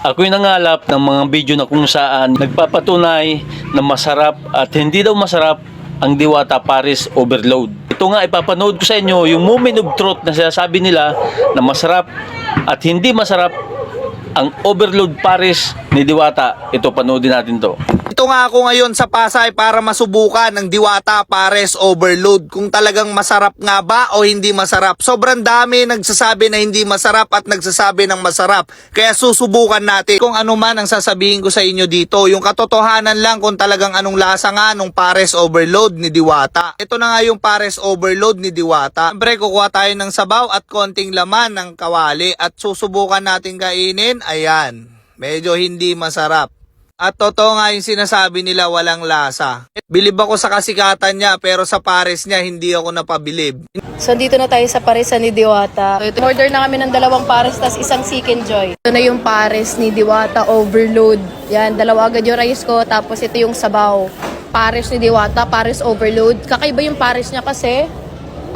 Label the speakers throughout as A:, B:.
A: Ako'y nangalap ng mga video na kung saan nagpapatunay na masarap at hindi daw masarap ang Diwata Paris Overload. Ito nga ipapanood ko sa inyo yung moment of truth na sinasabi nila na masarap at hindi masarap ang Overload Paris ni Diwata. Ito panoodin natin to.
B: Ito nga ako ngayon sa Pasay para masubukan ng Diwata Pares Overload kung talagang masarap nga ba o hindi masarap. Sobrang dami nagsasabi na hindi masarap at nagsasabi ng masarap. Kaya susubukan natin kung ano man ang sasabihin ko sa inyo dito. Yung katotohanan lang kung talagang anong lasa nga nung Pares Overload ni Diwata. Ito na nga yung Pares Overload ni Diwata. Siyempre kukuha tayo ng sabaw at konting laman ng kawali at susubukan natin kainin. Ayan, medyo hindi masarap. At totoo nga yung sinasabi nila walang lasa. Bilib ako sa kasikatan niya pero sa pares niya hindi ako napabilib.
C: So, dito na tayo sa Pares ni Diwata. So, order na kami ng dalawang Pares, tas isang Chicken Joy. Ito na yung Pares ni Diwata Overload. Yan, dalawa agad yung rice ko, tapos ito yung sabaw. Pares ni Diwata, Pares Overload. Kakaiba yung Pares niya kasi,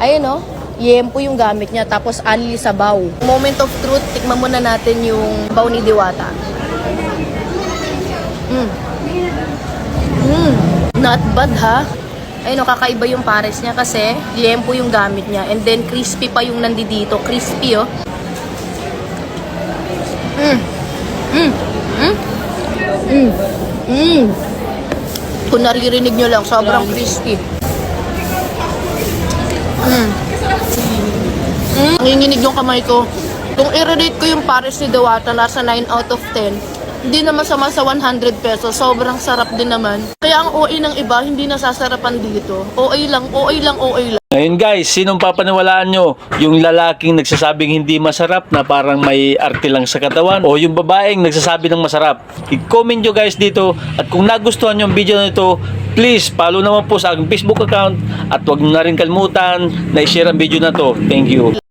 C: ayun no, yempo yung gamit niya, tapos ali sabaw. Moment of truth, tikman muna natin yung baw ni Diwata. Mm. Mm. Not bad ha. Ayun, no, kakaiba yung pares niya kasi liempo yung gamit niya. And then crispy pa yung nandito. Crispy, oh. Mm. Mm. Mm. Mm. Mm. Kung naririnig nyo lang, sobrang crispy. Nanginginig yung kamay ko. Kung i-rate ko yung pares ni Dewata, nasa 9 out of 10. Hindi naman sama sa 100 pesos. Sobrang sarap din naman. Kaya ang OA ng iba, hindi nasasarapan dito. OA lang, OA lang, OA lang.
A: Ngayon guys, sinong papaniwalaan nyo? Yung lalaking nagsasabing hindi masarap na parang may arte lang sa katawan o yung babaeng nagsasabi ng masarap? I-comment nyo guys dito at kung nagustuhan nyo ang video na ito, please follow naman po sa aking Facebook account at huwag nyo na rin kalimutan na i-share ang video na to. Thank you.